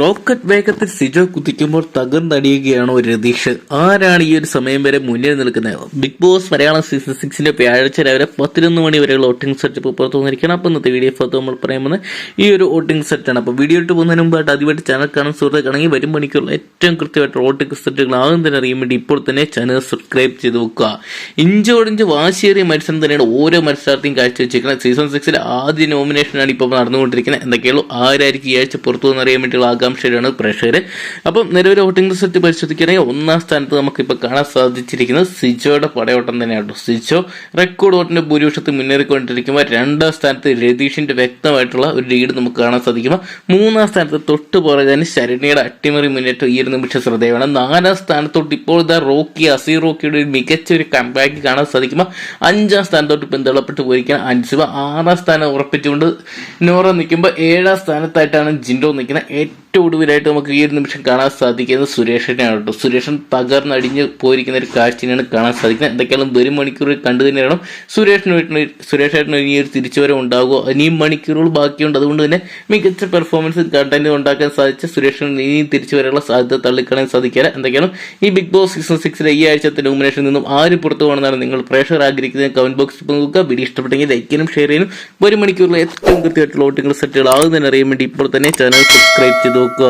Rocket വേഗത്തിൽ സിജോ കുതിക്കുമ്പോൾ തകർന്നടിയുകയാണോ രതീഷ്. ആരാണ് ഈ ഒരു സമയം വരെ മുന്നിൽ നിൽക്കുന്നത്? ബിഗ് ബോസ് മലയാളം സീസൺ സിക്സിന്റെ വ്യാഴാഴ്ച രാവിലെ പതിനൊന്ന് മണി വരെയുള്ള വോട്ടിംഗ് സെറ്റ് ഇപ്പോൾ പുറത്തു വന്നിരിക്കണം അപ്പോൾ ഇന്നത്തെ വീഡിയോ ഫോട്ടോ നമ്മൾ പറയുന്നത് ഈ ഒരു വോട്ടിംഗ് സെറ്റാണ് അപ്പോൾ വീഡിയോ ഇട്ട് പോകുന്നതിന് മുമ്പായിട്ട് ആദ്യമായിട്ട് ചാനൽ കാണാൻ സുഹൃത്തുക്കളാണെങ്കിൽ വരും മണിക്കുള്ള ഏറ്റവും കൃത്യമായിട്ട് വോട്ടിംഗ് സെറ്റുകൾ ആദ്യം തന്നെ അറിയാൻ വേണ്ടി ഇപ്പോൾ തന്നെ ചാനൽ സബ്സ്ക്രൈബ് ചെയ്ത് വെക്കുക. ഇഞ്ചോടിഞ്ച് വാശിയേറിയ മത്സരം തന്നെയാണ് ഓരോ മത്സരാർത്ഥിയും കാഴ്ചവെച്ചിരിക്കുന്നത്. സീസൺ സിക്സിലെ ആദ്യ നോമിനേഷനാണ് ഇപ്പോൾ നടന്നുകൊണ്ടിരിക്കുന്നത്. എന്തൊക്കെയുള്ളൂ? ആരായിരിക്കും ഈ ആഴ്ച പുറത്തു വന്നറിയാൻ വേണ്ടിയുള്ള ആകാംക്ഷയിലാണ് പ്രേക്ഷകർ അപ്പം നിലവിലെ വോട്ടിംഗ് റിസൾട്ട് പരിശോധിക്കുകയാണെങ്കിൽ ഒന്നാം സ്ഥാനത്ത് നമുക്കിപ്പോൾ കാണാൻ സാധിച്ചിരിക്കുന്നത് സിജോയുടെ പടയോട്ടം തന്നെയാണ് സിജോ റെക്കോർഡ് വോട്ടിന്റെ ഭൂരിപക്ഷത്തിൽ മുന്നേറിക്കൊണ്ടിരിക്കുമ്പോൾ രണ്ടാം സ്ഥാനത്ത് രതീഷിന്റെ വ്യക്തമായിട്ടുള്ള ഒരു ലീഡ് നമുക്ക് കാണാൻ സാധിക്കുമ്പോൾ മൂന്നാം സ്ഥാനത്ത് തൊട്ട് പുറകെ ശരണിയുടെ അട്ടിമറി മുന്നേറ്റം ഈ ഒരു നിമിഷം ശ്രദ്ധേയമാണ്. നാലാം സ്ഥാനത്തോട്ട് ഇപ്പോൾ ഇതാ റോക്കി അസീർ റോക്കിയുടെ ഒരു മികച്ച ഒരു കമ്പാക്ക് കാണാൻ സാധിക്കുമ്പോൾ അഞ്ചാം സ്ഥാനത്തോട്ട് ഇപ്പം തള്ളപ്പെട്ട് പോയിരിക്കുന്ന അൻസിബ. ആറാം സ്ഥാനം ഉറപ്പിച്ചുകൊണ്ട് നോറ നിൽക്കുമ്പോൾ ഏഴാം സ്ഥാനത്തായിട്ടാണ് ജിൻഡോ നിൽക്കുന്നത്. ഏറ്റവും ഒടുവിലായിട്ട് നമുക്ക് ഈ ഒരു നിമിഷം കാണാൻ സാധിക്കുന്നത് സുരേഷിനെയാണ് കേട്ടോ. സുരേഷൻ തകർന്നടിഞ്ഞ് പോയിരിക്കുന്ന ഒരു കാഴ്ചയാണ് കാണാൻ സാധിക്കുന്നത്. എന്തൊക്കെയാലും വരും മണിക്കൂറിൽ കണ്ടു തന്നെയാണ് സുരേഷിന് വീട്ടിന് സുരേഷേട്ടന് ഇനി ഒരു തിരിച്ചുവരവ് ഉണ്ടാകുമോ ഇനിയും മണിക്കൂറുകൾ ബാക്കിയുണ്ട്. അതുകൊണ്ട് തന്നെ മികച്ച പെർഫോമൻസ് കണ്ടന്റ് ഉണ്ടാക്കാൻ സാധിച്ച സുരേഷിന് ഇനിയും തിരിച്ചു വരാനുള്ള സാധ്യത തള്ളിക്കളയാൻ സാധിക്കില്ല എന്തൊക്കെയാണ് ഈ ബിഗ് ബോസ് സീസൺ സിക്സിലെ ഈ ആഴ്ചത്തെ നോമിനേഷനിൽ നിന്നും ആര് പുറത്തു പോകണമെന്നാണ് നിങ്ങൾ പ്രേഷർ ആഗ്രഹിക്കുന്നത്. കമന്റ് ബോക്സിൽ നോക്കുക. വീഡിയോ ഇഷ്ടപ്പെട്ടെങ്കിൽ ലൈക്കിനും ഷെയർ ചെയ്യാനും ഒരു മണിക്കൂറിൽ ഏറ്റവും കൃത്യമായിട്ടുള്ള വോട്ടുകൾ സെറ്റുകൾ ആകുന്നതിന് അറിയാൻ വേണ്ടി ഇപ്പോൾ തന്നെ ചാനൽ സബ്സ്ക്രൈബ് ചെയ്ത്. ఒక